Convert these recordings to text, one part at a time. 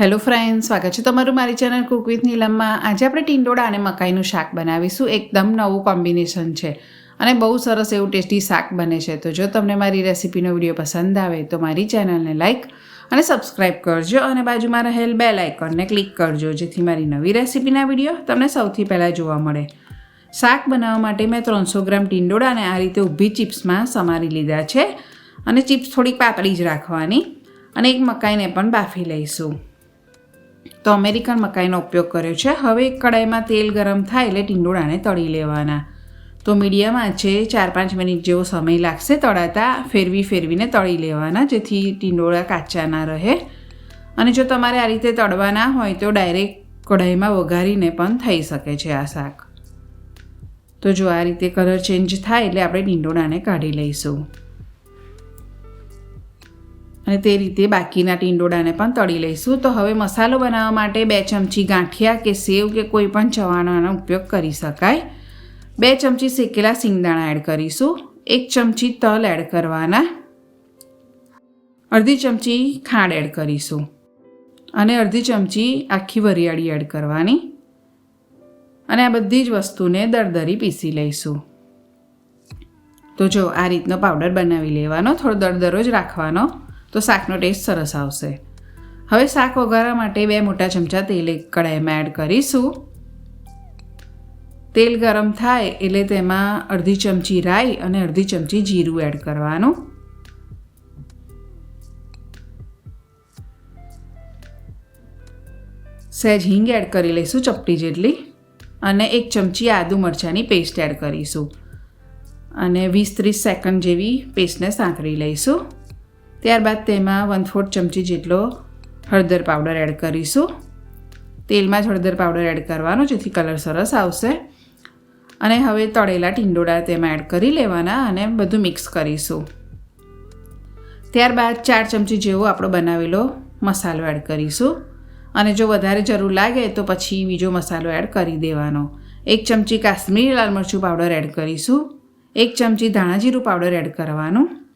Hello friend સ્વાગત છે તમારું મારી ચેનલ કુક વિથ નીલમમાં આજે આપણે ટીંડોળા અને મકાઈનું શાક બનાવીશું. એકદમ નવું કોમ્બિનેશન છે અને બહુ સરસ એવું ટેસ્ટી શાક બને છે. તો જો તમને મારી રેસિપીનો વીડિયો પસંદ આવે તો મારી ચેનલને લાઇક અને સબસ્ક્રાઇબ કરજો અને બાજુમાં રહેલ બે લાઇકનને ક્લિક કરજો, જેથી મારી નવી રેસિપીના વીડિયો તમને સૌથી પહેલાં જોવા મળે. શાક બનાવવા માટે મેં ત્રણસો ગ્રામ ટીંડોળાને આ રીતે ઊભી ચિપ્સમાં સમારી લીધા છે. અને ચિપ્સ થોડીક પાતળી જ રાખવાની અને એક મકાઈને પણ બાફી લઈશું. તો અમેરિકન મકાઈનો ઉપયોગ કર્યો છે. હવે એક કડાઈમાં તેલ ગરમ થાય એટલે ટીંડોળાને તળી લેવાના. તો મીડિયમ આંચે ચાર પાંચ મિનિટ જેવો સમય લાગશે તળાતા ફેરવી ફેરવીને તળી લેવાના, જેથી ટીંડોળા કાચા ના રહે. અને જો તમારે આ રીતે તળવાના હોય તો ડાયરેક્ટ કઢાઈમાં વઘારીને પણ થઈ શકે છે આ શાક. તો જો આ રીતે કલર ચેન્જ થાય એટલે આપણે ટીંડોળાને કાઢી લઈશું. અને તે રીતે બાકીના ટીંડોળાને પણ તળી લઈશું. તો હવે મસાલો બનાવવા માટે બે ચમચી ગાંઠિયા કે સેવ કે કોઈ પણ ચવાણાનો ઉપયોગ કરી શકાય. બે ચમચી શેકેલા સિંગદાણા એડ કરીશું. એક ચમચી તલ એડ કરવાના. અડધી ચમચી ખાંડ એડ કરીશું. અને અડધી ચમચી આખી વરિયાળી એડ કરવાની. અને આ બધી જ વસ્તુને દરદરી પીસી લઈશું. તો જો આ રીતનો પાવડર બનાવી લેવાનો, થોડો દરદરો જ રાખવાનો. તો શાકનો ટેસ્ટ સરસ આવશે. હવે શાક વઘારવા માટે બે મોટા ચમચા તેલ એક કડાઈમાં એડ કરીશું. તેલ ગરમ થાય એટલે તેમાં અડધી ચમચી રાઈ અને અડધી ચમચી જીરું એડ કરવાનું. સહેજ હિંગ એડ કરી લઈશું ચપટી જેટલી અને એક ચમચી આદુ મરચાંની પેસ્ટ એડ કરીશું. અને વીસ ત્રીસ સેકન્ડ જેવી પેસ્ટને સાંકળી લઈશું. ત્યારબાદ તેમાં વન ફોર્થ ચમચી જેટલો હળદર પાવડર એડ કરીશું. તેલમાં જ હળદર પાવડર એડ કરવાનો, જેથી કલર સરસ આવશે. અને હવે તળેલા ટીંડોળા તેમાં એડ કરી લેવાના અને બધું મિક્સ કરીશું. ત્યારબાદ ચાર ચમચી જેવો આપણો બનાવેલો મસાલો એડ કરીશું. અને જો વધારે જરૂર લાગે તો પછી બીજો મસાલો એડ કરી દેવાનો. એક ચમચી કાશ્મીરી લાલ મરચું પાવડર એડ કરીશું. એક ચમચી ધાણા જીરું પાવડર એડ કરવાનું.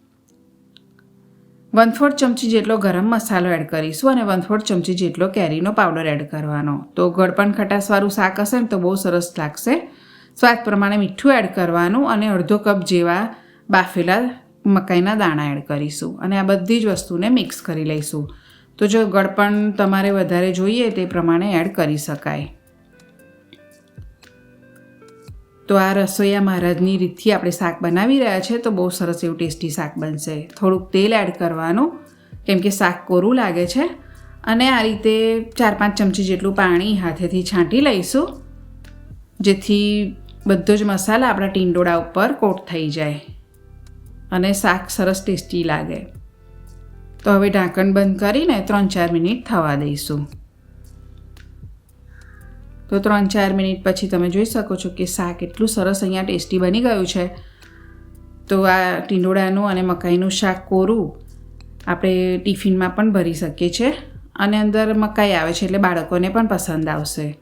વન ફોર્થ ચમચી જેટલો ગરમ મસાલો એડ કરીશું અને વન ફોર્થ ચમચી જેટલો કેરીનો પાવડર એડ કરવાનો. તો ગળપણ ખટાસવાળું શાક હશે ને તો બહુ સરસ લાગશે. સ્વાદ પ્રમાણે મીઠું એડ કરવાનું અને અડધો કપ જેવા બાફેલા મકાઈના દાણા એડ કરીશું અને આ બધી જ વસ્તુને મિક્સ કરી લઈશું. તો જો ગળપણ તમારે વધારે જોઈએ તે પ્રમાણે એડ કરી શકાય. તો આ રસોઈયા મહારાજની રીતથી આપણે શાક બનાવી રહ્યા છે, તો બહુ સરસ એવું ટેસ્ટી શાક બનશે. થોડુંક તેલ એડ કરવાનું, કેમ કે શાક કોરું લાગે છે. અને આ રીતે ચાર પાંચ ચમચી જેટલું પાણી હાથેથી છાંટી લઈશું, જેથી બધો જ મસાલા આપણા ટીંડોળા ઉપર કોટ થઈ જાય અને શાક સરસ ટેસ્ટી લાગે. તો હવે ઢાંકણ બંધ કરીને ત્રણ ચાર મિનિટ થવા દઈશું. તો ત્રણ ચાર મિનિટ પછી તમે જોઈ શકો છો કે શાક એટલું સરસ અહીંયા ટેસ્ટી બની ગયું છે. તો આ ટીંડોળાનું અને મકાઈનું શાક કોરું આપણે ટિફિનમાં પણ ભરી શકીએ છીએ અને અંદર મકાઈ આવે છે એટલે બાળકોને પણ પસંદ આવશે.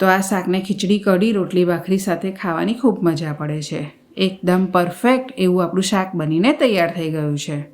તો આ શાકને ખીચડી, કઢી, રોટલી, ભાખરી સાથે ખાવાની ખૂબ મજા પડે છે. એકદમ પરફેક્ટ એવું આપણું શાક બનીને તૈયાર થઈ ગયું છે.